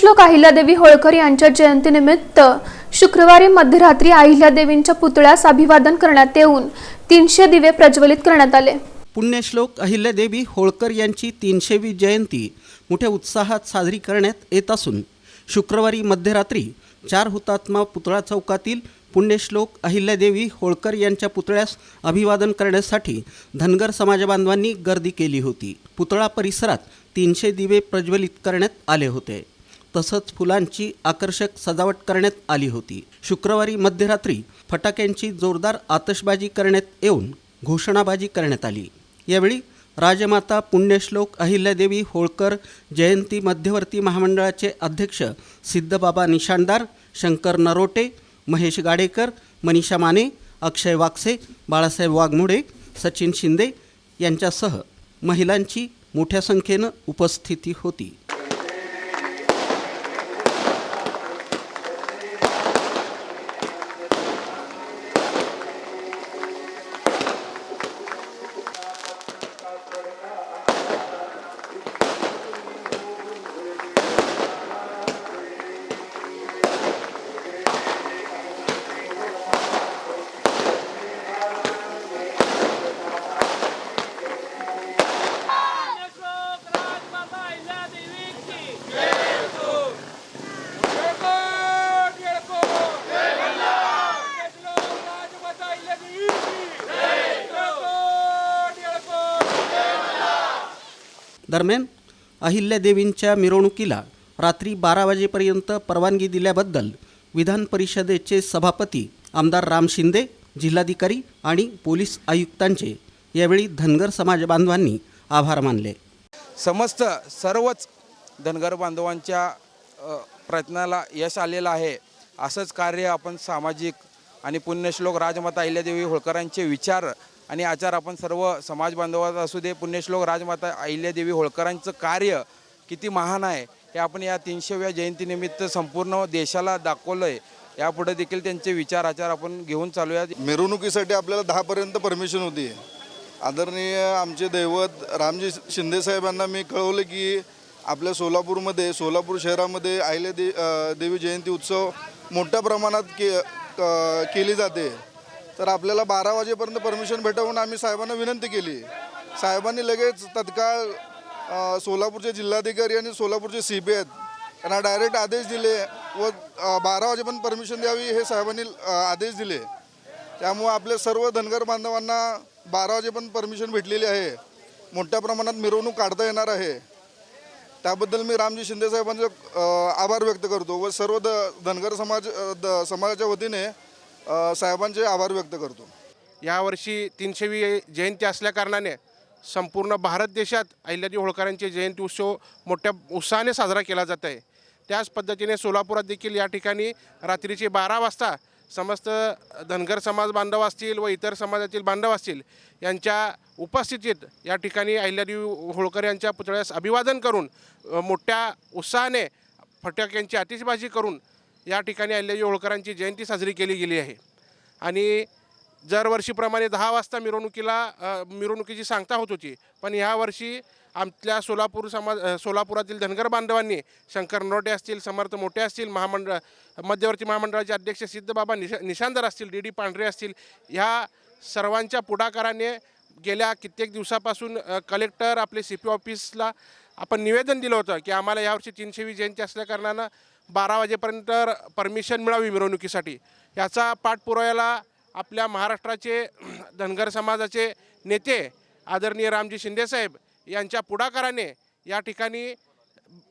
श्लोक अहिल्यादेवी होळकर यांच्या जयंतीनिमित्त शुक्रवारी मध्यरात्री अहिल्यादेवींच्या पुतळ्यास अभिवादन करण्यात येऊन तीनशे दिवे प्रज्वलित करण्यात आले. पुण्यश्लोक अहिल्यादेवी होळकर यांची तीनशेवी जयंती मोठ्या उत्साहात साजरी करण्यात येत असून शुक्रवारी मध्यरात्री चार हुतात्मा पुतळा चौकातील पुण्यश्लोक अहिल्यादेवी होळकर यांच्या पुतळ्यास अभिवादन करण्यासाठी धनगर समाजबांधवांनी गर्दी केली होती. पुतळा परिसरात तीनशे दिवे प्रज्वलित करण्यात आले होते. तसंच फुलांची आकर्षक सजावट करण्यात आली होती. शुक्रवारी मध्यरात्री फटाक्यांची जोरदार आतषबाजी करण्यात येऊन घोषणाबाजी करण्यात आली. यावेळी राजमाता पुण्यश्लोक अहिल्यादेवी होळकर जयंती मध्यवर्ती महामंडळाचे अध्यक्ष सिद्धबाबा निशाणदार शंकर नरोटे महेश गाडेकर मनीषा माने अक्षय वाक्से बाळासाहेब वाघमोडे सचिन शिंदे यांच्यासह महिलांची मोठ्या संख्येनं उपस्थिती होती. दरम्यान अहिल्यादेवींच्या मिरवणुकीला रात्री बारा वाजेपर्यंत परवानगी दिल्याबद्दल विधान परिषदेचे सभापती आमदार राम शिंदे जिल्हाधिकारी आणि पोलीस आयुक्तांचे यावेळी धनगर समाज बांधवांनी आभार मानले. समस्त सर्वच धनगर बांधवांच्या प्रयत्नाला यश आलेलं आहे. असंच कार्य आपण सामाजिक आणि पुण्यश्लोक राजमाता अहिल्यादेवी होळकरांचे विचार आणि आचार आपण सर्व समाज बांधवाचा असू दे पुण्यश्लोक राजमाता अहिल्यादेवी होळकरांचं कार्य किती महान आहे हे आपण या तीनशेव्या जयंतीनिमित्त संपूर्ण देशाला दाखवलं आहे यापुढे देखील त्यांचे विचार आचार आपण घेऊन चालूया मिरवणुकीसाठी आपल्याला दहापर्यंत परमिशन होती. आदरणीय आमचे दैवत रामजी शिंदे साहेबांना मी कळवलं की आपल्या सोलापूरमध्ये सोलापूर शहरामध्ये आहिल्या दे देवी जयंती उत्सव मोठ्या प्रमाणात के केली जाते. तर आपल्याला बारा वाजेपर्यंत परमिशन भेटावून आम्ही साहेबांना विनंती केली. साहेबांनी लगेच तत्काळ सोलापूरचे जिल्हाधिकारी आणि सोलापूरचे सी बी आहेत त्यांना डायरेक्ट आदेश दिले व बारा वाजेपर्यंत परमिशन द्यावी हे साहेबांनी आदेश दिले. त्यामुळं आपल्या सर्व धनगर बांधवांना बारा वाजेपर्यंत परमिशन भेटलेली आहे. मोठ्या प्रमाणात मिरवणूक काढता येणार आहे. त्याबद्दल मी रामजी शिंदे साहेबांचे आभार व्यक्त करतो व सर्व द धनगर समाज द समाजाच्या वतीने साहेबांचे आभार व्यक्त करतो. यावर्षी तीनशेवी जयंती असल्याकारणाने संपूर्ण भारत देशात अहिल्याजी होळकरांचे जयंती उत्सव मोठ्या उत्साहाने साजरा केला जात आहे. त्याच पद्धतीने सोलापुरात देखील या ठिकाणी रात्रीचे बारा वाजता समस्त धनगर समाज बांधव असतील व इतर समाजातील बांधव असतील यांच्या उपस्थितीत या ठिकाणी अहिल्यादेवी होळकर यांच्या पुतळ्यास अभिवादन करून मोठ्या उत्साहाने फटाक्यांची आतिषबाजी करून या ठिकाणी अहिल्यादेवी होळकरांची जयंती साजरी केली गेली आहे. आणि दरवर्षीप्रमाणे दहा वाजता मिरवणुकीला मिरवणुकीची सांगता होत होती. पण यावर्षी आमच्या सोलापूर समाज सोलापुरातील धनगर बांधवांनी शंकर नरोटे असतील समर्थ मोठे असतील महामंडळ मध्यवर्ती महामंडळाचे अध्यक्ष सिद्धबाबा निशा निशांदर असतील डी डी पांढरे असतील ह्या सर्वांच्या पुढाकाराने गेल्या कित्येक दिवसापासून कलेक्टर आपले सी पी ऑफिसला आपण निवेदन दिलं होतं की आम्हाला यावर्षी तीनशेवी जयंती असल्याकारणानं बारा वाजेपर्यंत परमिशन मिळावी मिरवणुकीसाठी. याचा पाठपुराव्याला आपल्या महाराष्ट्राचे धनगर समाजाचे नेते आदरणीय रामजी शिंदेसाहेब यांच्या पुढाकाराने या ठिकाणी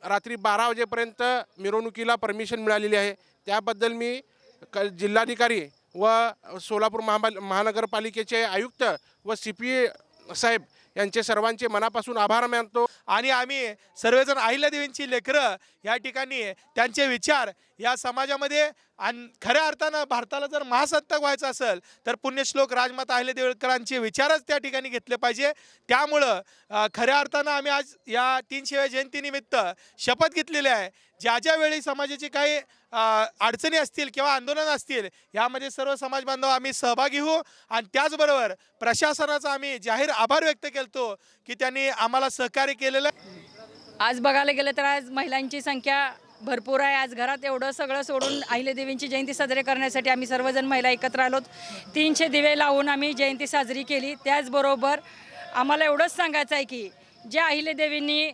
रात्री बारा वाजेपर्यंत मिरवणुकीला परमिशन मिळालेली आहे. त्याबद्दल मी क जिल्हाधिकारी व सोलापूर महापाल महानगरपालिकेचे आयुक्त व सी पी साहेब यांचे सर्वांचे मनापासून आभार मानतो. आणि आम्ही सर्वजण अहिल्यादेवींची लेकरं या ठिकाणी त्यांचे विचार या समाजामध्ये आणि खऱ्या अर्थानं भारताला जर महासत्ताक व्हायचं असेल तर पुण्यश्लोक राजमाता अहिल्यादेवीकरांचे विचारच त्या ठिकाणी घेतले पाहिजे. त्यामुळं खऱ्या अर्थानं आम्ही आज या तीनशेव्या जयंतीनिमित्त शपथ घेतलेली आहे. ज्या ज्या वेळी समाजाची काही अडचणी असतील किंवा आंदोलन असतील यामध्ये सर्व समाज बांधव आम्ही सहभागी होऊ. आणि त्याचबरोबर प्रशासनाचा आम्ही जाहीर आभार व्यक्त केलतो की त्यांनी आम्हाला सहकार्य केलेलं आज बघायला गेलं तर आज महिलांची संख्या भरपूर आहे. आज घरात एवढं सगळं सोडून अहिल्यादेवींची जयंती साजरी करण्यासाठी आम्ही सर्वजण महिला एकत्र आलोत. तीनशे दिवे लावून आम्ही जयंती साजरी केली. त्याचबरोबर आम्हाला एवढंच सांगायचं आहे की ज्या अहिल्यादेवींनी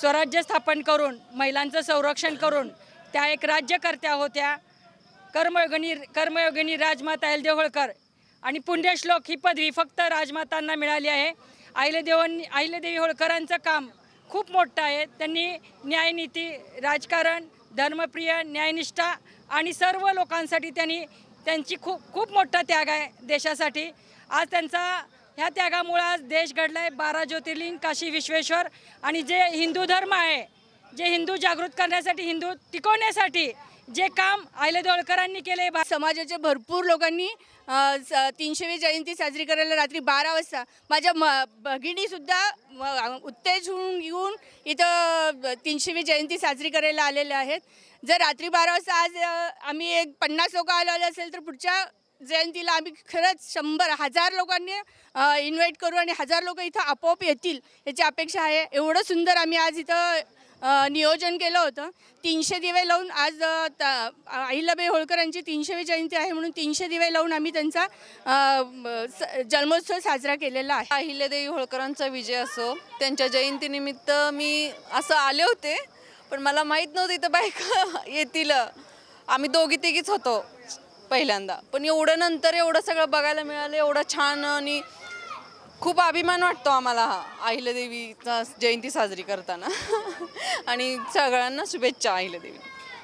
स्वराज्य स्थापन करून महिलांचं संरक्षण करून त्या एक राज्यकर्त्या होत्या. कर्मयोगिनी कर्मयोगिनी राजमाता अहिल्यादेवी होळकर आणि पुण्यश्लोक ही पदवी फक्त राजमातांना मिळाली आहे. अहिल्यादेवांनी अहिल्यादेवी होळकरांचं काम खूप मोठं आहे. त्यांनी न्यायनीती राजकारण धर्मप्रिय न्यायनिष्ठा आणि सर्व लोकांसाठी त्यांनी त्यांची खूप खूप मोठा त्याग आहे देशासाठी. आज त्यांचा ह्या त्यागामुळे आज देश घडला आहे बारा ज्योतिर्लिंग काशी विश्वेश्वर आणि जे हिंदू धर्म आहे जे हिंदू जागृत करण्यासाठी हिंदू टिकवण्यासाठी जे काम आयले दोळकरांनी केले बा भरपूर लोकांनी स- तीनशेवी जयंती साजरी करायला रात्री बारा वाजता माझ्या म भगिनीसुद्धा उत्तेज होऊन येऊन इथं तीनशेवी जयंती साजरी करायला आलेल्या आहेत. जर रात्री बारा वाजता आज आम्ही एक पन्नास लोक आलेले असेल तर पुढच्या जयंतीला आम्ही खरंच शंभर हजार लोकांनी इन्व्हाइट करू आणि हजार लोक इथं आपोआप येतील याची अपेक्षा आहे. एवढं सुंदर आम्ही आज इथं नियोजन केलं होतं. तीनशे दिवे लावून आज अहिल्याबाई होळकरांची तीनशेवी जयंती आहे म्हणून तीनशे दिवे लावून आम्ही त्यांचा स- जन्मोत्सव साजरा केलेला आहे. अहिल्यादेवी होळकरांचा विजय असो त्यांच्या जयंतीनिमित्त मी असं आले होते पण मला माहीत नव्हतं इथं बायका येतील. आम्ही दोघी तिघीच होतो पहिल्यांदा. पण एवढं नंतर एवढं सगळं बघायला मिळालं एवढं छान आणि खूप अभिमान वाटतो आम्हाला हा. अहिल्यादेवीचा जयंती साजरी करताना. आणि सगळ्यांना शुभेच्छा अहिल्यादेवी.